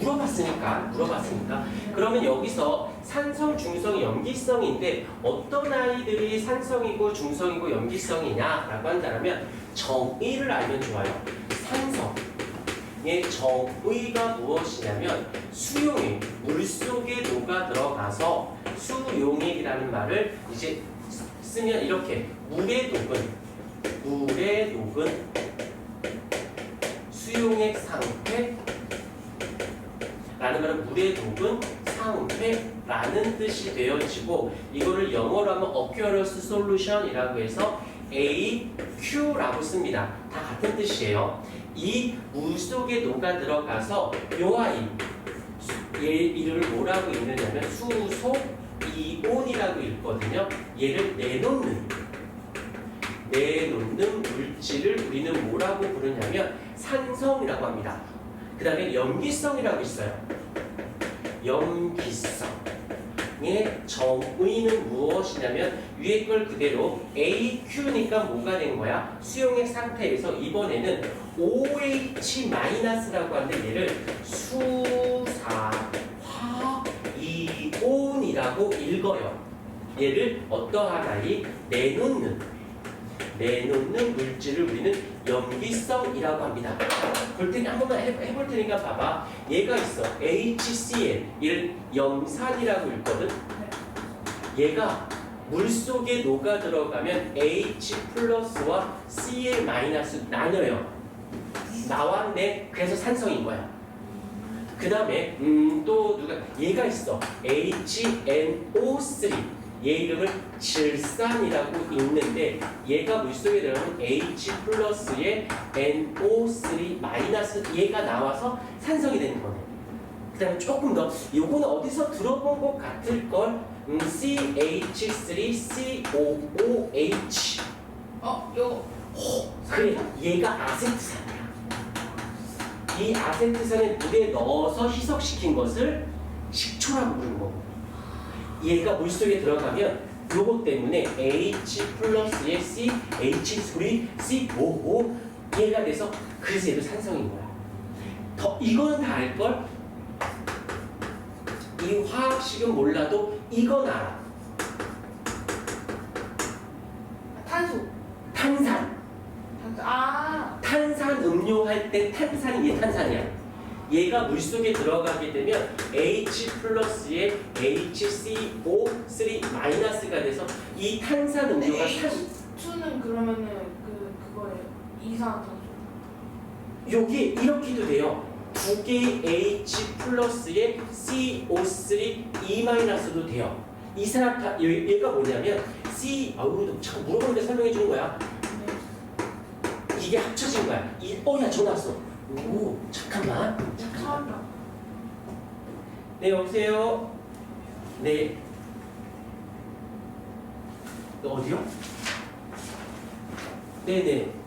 물어봤으니까 물어봤으니까. 그러면 여기서 산성, 중성, 염기성인데 어떤 아이들이 산성이고 중성이고 염기성이냐라고 한다면 정의를 알면 좋아요. 산성의 정의가 무엇이냐면 수용액, 물 속에 녹아 들어가서 수용액이라는 말을 이제 쓰면 이렇게 물의 녹은 물의 녹은 수용액 상태 말은 물의 녹은 상태라는 뜻이 되어지고 이거를 영어로 하면 aqueous solution이라고 해서 AQ라고 씁니다. 다 같은 뜻이에요. 이 물 속에 녹아 들어가서 요 아이 얘 이름을 뭐라고 읽느냐면 수소 이온이라고 읽거든요. 얘를 내놓는 내놓는 물질을 우리는 뭐라고 부르냐면 산성이라고 합니다. 그 다음에 염기성이라고 있어요. 염기성의 정의는 무엇이냐면 위에 걸 그대로 AQ니까 뭐가 된 거야? 수용액 상태에서 이번에는 OH-라고 하는데 얘를 수사화이온이라고 읽어요. 얘를 어떠한 아이 내놓는 내놓는 물질을 우리는 염기성이라고 합니다. 볼 테니 한 번만 해, 해볼 테니까 봐봐. 얘가 있어. HCl. 얘를 염산이라고 읽거든. 얘가 물 속에 녹아 들어가면 H 플러스와 Cl 마이너스 나뉘어요. 나왔네. 그래서 산성인 거야. 그 다음에 음, 또 누가 얘가 있어. HNO3. 얘 이름을 질산이라고 읽는데 얘가 물속에 들어가면 H 플러스에 NO3 마이너스 얘가 나와서 산성이 되는 거네. 그 다음에 조금 더 요거는 어디서 들어본 것 같을 걸 음, CH3COOH 어, 요거. 그래 얘가 아세트산이야. 이 아세트산을 물에 넣어서 희석시킨 것을 식초라고 부르는 거고 얘가 물속에 들어가면 요것 때문에 H 플러스의 C, H3, C55 얘가 돼서 그래서 얘도 산성인 거야. 더 이거는 다 알걸? 이 화학식은 몰라도 이건 알아. 탄소. 탄산. 탄소. 아. 탄산 음료 할 때 탄산이 얘 탄산이야. 얘가 물속에 들어가게 되면 H 플러스에 HCO3 마이너스가 돼서 이 탄산 음료가 탄 H2는 그러면은 그 그거예요. 이산화탄소. 여기 이렇게도 돼요. 두 개의 H 플러스에 CO3 E 마이너스도 돼요. 이산화탄 얘- 얘가 뭐냐면 C 아우 잠깐 물어보는데 설명해 주는 거야. 네. 이게 합쳐진 거야. 이 어야 전화 왔어. 오잠 처음이야. 네, 여보세요? 네. 너 어디요? 네네.